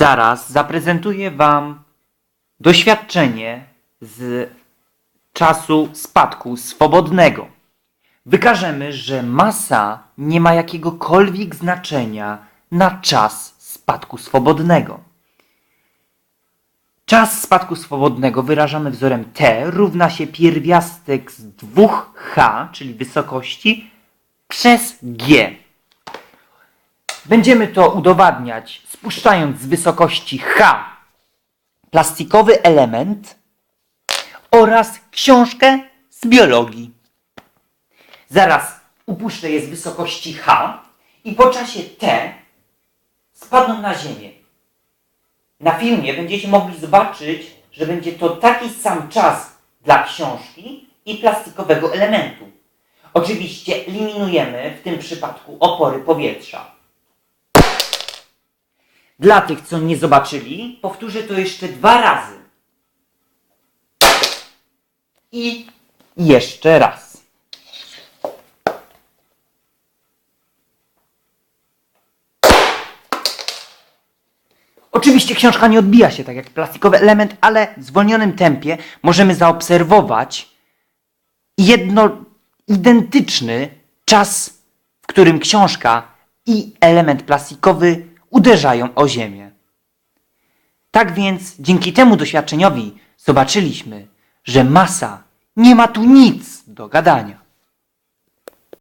Zaraz zaprezentuję Wam doświadczenie z czasu spadku swobodnego. Wykażemy, że masa nie ma jakiegokolwiek znaczenia na czas spadku swobodnego. Czas spadku swobodnego wyrażamy wzorem t równa się pierwiastek z 2h, czyli wysokości, przez g. Będziemy to udowadniać spuszczając z wysokości h plastikowy element oraz książkę z biologii. Zaraz upuszczę je z wysokości h i po czasie t spadną na ziemię. Na filmie będziecie mogli zobaczyć, że będzie to taki sam czas dla książki i plastikowego elementu. Oczywiście eliminujemy w tym przypadku opory powietrza. Dla tych, co nie zobaczyli, powtórzę to jeszcze dwa razy. I jeszcze raz. Oczywiście książka nie odbija się tak jak plastikowy element, ale w zwolnionym tempie możemy zaobserwować jedno, identyczny czas, w którym książka i element plastikowy uderzają o ziemię. Tak więc dzięki temu doświadczeniowi zobaczyliśmy, że masa nie ma tu nic do gadania.